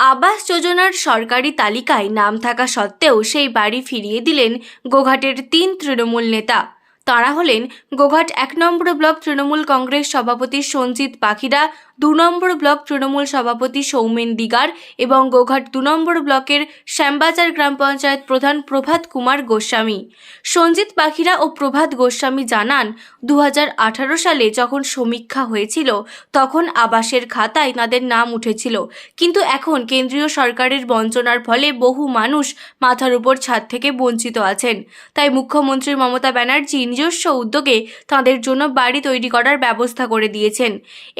আবাস যোজনার সরকারি তালিকায় নাম থাকা সত্ত্বেও সেই বাড়ি ফিরিয়ে দিলেন গোঘাটের তিন তৃণমূল নেতা। তাঁরা হলেন গোঘাট এক নম্বর ব্লক তৃণমূল কংগ্রেস সভাপতি সঞ্জিত পাখিরা, দু নম্বর ব্লক তৃণমূল সভাপতি সৌমেন দিগার এবং গোঘাট দু নম্বর ব্লকের শ্যামবাজার গ্রাম পঞ্চায়েত প্রধান প্রভাত কুমার গোস্বামী। সঞ্জিত পাখিরা ও প্রভাত গোস্বামী জানান দু হাজার আঠারো সালে যখন সমীক্ষা হয়েছিল, তখন আবাসের খাতায় তাদের নাম উঠেছিল। কিন্তু এখন কেন্দ্রীয় সরকারের বঞ্চনার ফলে বহু মানুষ মাথার উপর ছাদ থেকে বঞ্চিত আছেন। তাই মুখ্যমন্ত্রী মমতা ব্যানার্জি নিজস্ব উদ্যোগে তাদের জন্য বাড়ি তৈরি করার ব্যবস্থা করে দিয়েছেন।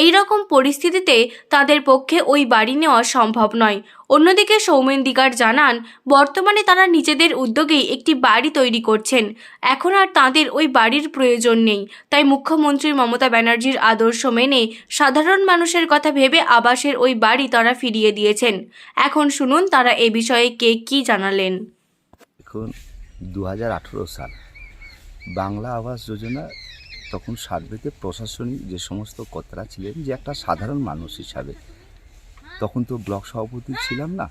এই রকম পরিস্থিতিতে তাদের পক্ষে ওই বাড়ি নেওয়া সম্ভব নয়। অন্যদিকে সৌমেন দিগার জানান, বর্তমানে তারা নিজেদের উদ্যোগেই একটি বাড়ি তৈরি করছেন। এখন আর তাদের ওই বাড়ির প্রয়োজন নেই। তাই মুখ্যমন্ত্রী মমতা ব্যানার্জির আদর্শ মেনে সাধারণ মানুষের কথা ভেবে আবাসের ওই বাড়ি তারা ফিরিয়ে দিয়েছেন। এখন শুনুন তারা এ বিষয়ে কে কি জানালেন। দু হাজার আঠেরো সাল বাংলা আবাস যোজনা তখন সার্ভেতে প্রশাসনিক যে সমস্ত কর্তারা ছিলেন, যে একটা সাধারণ মানুষ হিসাবে। তখন তো ব্লক সভাপতি ছিলাম না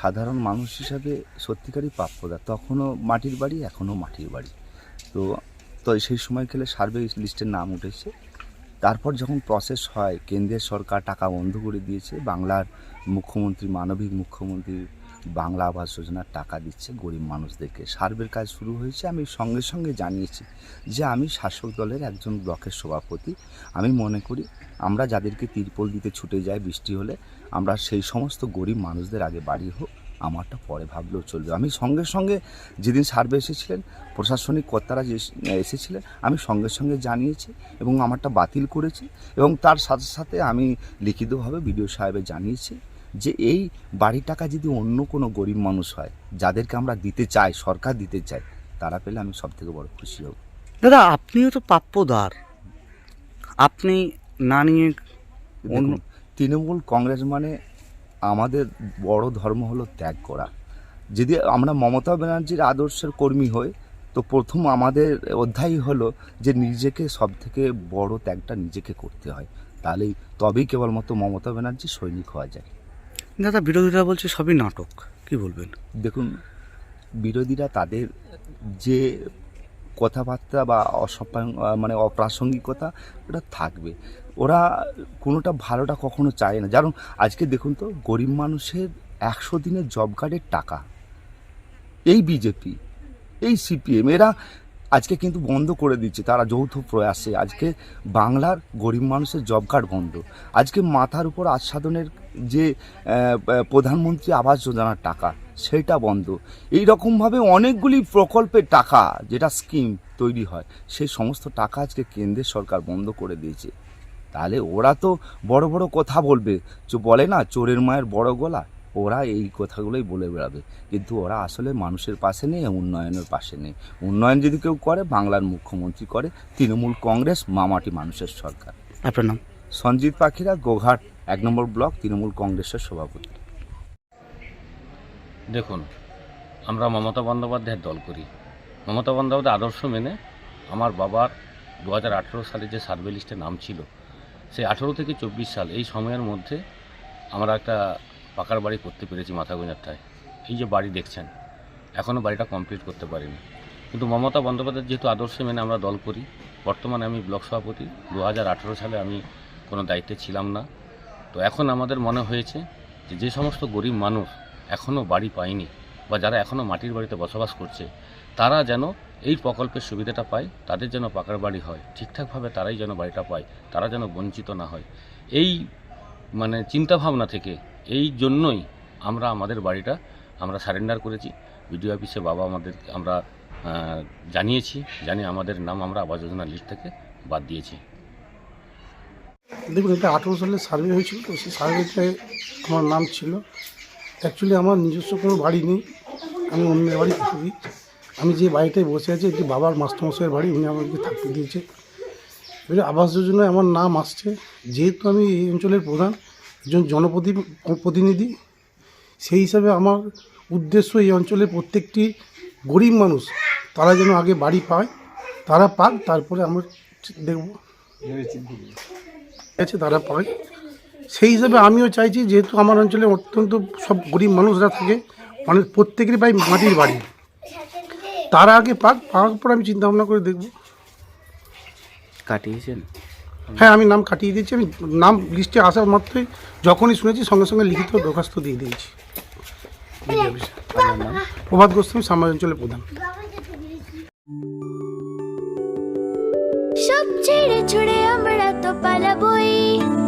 সাধারণ মানুষ হিসাবে সত্যিকারই প্রাপ্যতা। তখনও মাটির বাড়ি, এখনও মাটির বাড়ি। তো তো সেই সময় খেলে সার্ভে লিস্টের নাম উঠেছে। তারপর যখন প্রসেস হয়, কেন্দ্রের সরকার টাকা বন্ধ করে দিয়েছে, বাংলার মুখ্যমন্ত্রী, মানবিক মুখ্যমন্ত্রী বাংলা আবাস যোজনার টাকা দিচ্ছে গরিব মানুষদেরকে। সার্ভের কাজ শুরু হয়েছে, আমি সঙ্গে সঙ্গে জানিয়েছি যে আমি শাসক দলের একজন ব্লকের সভাপতি। আমি মনে করি আমরা যাদেরকে তিরপল দিতে ছুটে যাই বৃষ্টি হলে, আমরা সেই সমস্ত গরিব মানুষদের আগে বাড়ি হোক, আমারটা পরে ভাবলেও চলবে। আমি সঙ্গে সঙ্গে যেদিন সার্ভে এসেছিলেন, প্রশাসনিক কর্তারা যে এসেছিলেন, আমি সঙ্গে সঙ্গে জানিয়েছি এবং আমারটা বাতিল করেছি এবং তার সাথে সাথে আমি লিখিতভাবে বিডিও সাহেবে জানিয়েছি যে এই বাড়ির টাকা যদি অন্য কোনো গরিব মানুষ হয় যাদেরকে আমরা দিতে চাই সরকার দিতে চাই তারা পেলে আমি সব থেকে বড় খুশি হব। দাদা আপনিও তো প্রাপ্যদার। আপনি না নিয়ে অন্য তৃণমূল কংগ্রেস মানে আমাদের বড় ধর্ম হলো ত্যাগ করা। যদি আমরা মমতা ব্যানার্জির আদর্শের কর্মী হই তো প্রথম আমাদের অধ্যায় হলো যে নিজেকে সব থেকে বড় ত্যাগটা নিজেকে করতে হয়। তাহলেই তবেই কেবলমাত্র মমতা ব্যানার্জি সৈনিক হওয়া যায়। দাদা, বিরোধীরা বলছে সবই নাটক। কি বলবেন? দেখুন, বিরোধীরা তাদের যে কথাবার্তা বা অসপ্রাং মানে অপ্রাসঙ্গিকতা, ওটা থাকবে। ওরা কোনোটা ভালোটা কখনো চায় না। যেমন আজকে দেখুন তো, গরিব মানুষের একশো দিনের জব কার্ডের টাকা। এই বিজেপি, এই সিপিএম, এরা আজকে কিন্তু বন্ধ করে দিচ্ছে, তারা যৌথ প্রয়াসে। আজকে বাংলার গরিব মানুষের জব কার্ড বন্ধ। আজকে মাথার উপর আচ্ছাদনের যে প্রধানমন্ত্রী আবাস যোজনার টাকা, সেটা বন্ধ। এই রকমভাবে অনেকগুলি প্রকল্পের টাকা, যেটা স্কিম তৈরি হয় সেই সমস্ত টাকা আজকে কেন্দ্রের সরকার বন্ধ করে দিয়েছে। তাহলে ওরা তো বড় বড় কথা বলবে। বলে না, চোরের মায়ের বড় গলা। ওরা এই কথাগুলোই বলে বেড়াবে। কিন্তু ওরা আসলে মানুষের পাশে নেই উন্নয়নের পাশে নেই। উন্নয়ন যদি কেউ করে বাংলার মুখ্যমন্ত্রী করে তৃণমূল কংগ্রেস মামাটি মানুষের সরকার। আপনার নাম? সঞ্জিত পাখিরা গোঘাট এক নম্বর ব্লক তৃণমূল কংগ্রেসের সভাপতি। দেখুন আমরা মমতা বন্দ্যোপাধ্যায়ের দল করি। মমতা বন্দ্যোপাধ্যায় আদর্শ মেনে আমার বাবার দু হাজার আঠেরো সালে যে সার্ভে লিস্টে নাম ছিল সেই আঠেরো থেকে চব্বিশ সাল এই সময়ের মধ্যে আমরা একটা পাকার বাড়ি করতে পেরেছি মাথা গোঁজারটায়। এই যে বাড়ি দেখছেন এখনও বাড়িটা কমপ্লিট করতে পারিনি। কিন্তু মমতা বন্দ্যোপাধ্যায়ের যেহেতু আদর্শ মেনে আমরা দল করি, বর্তমানে আমি ব্লক সভাপতি দু হাজার আঠেরো সালে আমি কোনো দায়িত্বে ছিলাম না। তো এখন আমাদের মনে হয়েছে যে যে সমস্ত গরিব মানুষ এখনও বাড়ি পায়নি বা যারা এখনও মাটির বাড়িতে বসবাস করছে, তারা যেন এই প্রকল্পের সুবিধাটা পায়, তাদের যেন পাকার বাড়ি হয়, ঠিকঠাকভাবে তারাই যেন বাড়িটা পায়, তারা যেন বঞ্চিত না হয়। এই মানে চিন্তাভাবনা থেকে এই জন্যই আমরা আমাদের বাড়িটা আমরা সারেন্ডার করেছি। বিডিও অফিসে বাবা আমাদের আমরা জানিয়েছি, জানিয়ে আমাদের নাম আমরা আবাস যোজনা লিস্ট থেকে বাদ দিয়েছি। দেখুন, এটা আঠেরো সালে সার্ভে হয়েছিল, তো সেই সার্ভেতে আমার নাম ছিল। অ্যাকচুয়ালি আমার নিজস্ব কোনো বাড়ি নেই, আমি অন্যের বাড়ি থাকি। আমি যে বাড়িটায় বসে আছি এটি বাবার মাস্টারমশাইয়ের বাড়ি, উনি আমাকে থাকতে দিয়েছে। আবাস যোজনায় আমার নাম আসছে। যেহেতু আমি এই অঞ্চলের প্রধান একজন জনপ্রতি প্রতিনিধি। সেই হিসাবে আমার উদ্দেশ্য এই অঞ্চলের প্রত্যেকটি গরিব মানুষ, তারা যেন আগে বাড়ি পায়, তারা পাক, তারপরে আমরা দেখব। আছে, তারা পায়। সেই হিসাবে আমিও চাইছি, যেহেতু আমার অঞ্চলে অত্যন্ত সব গরিব মানুষরা থাকে অনেক প্রত্যেকেরই প্রায় মাটির বাড়ি। তারা আগে পাক, পাওয়ার পর আমি চিন্তা ভাবনা করে দেখব। কাটিয়েছেন? হ্যাঁ আমি নাম কাটিয়ে দিয়েছি, আমি নাম লিস্টে আসার মাত্রই যখনই শুনেছি সঙ্গে সঙ্গে লিখিত দরখাস্ত দিয়ে দিয়েছি। প্রভাত গোস্বামী অঞ্চলের প্রধান। সব ছেড়ে ছুড়ে আমরা তো পালাবই।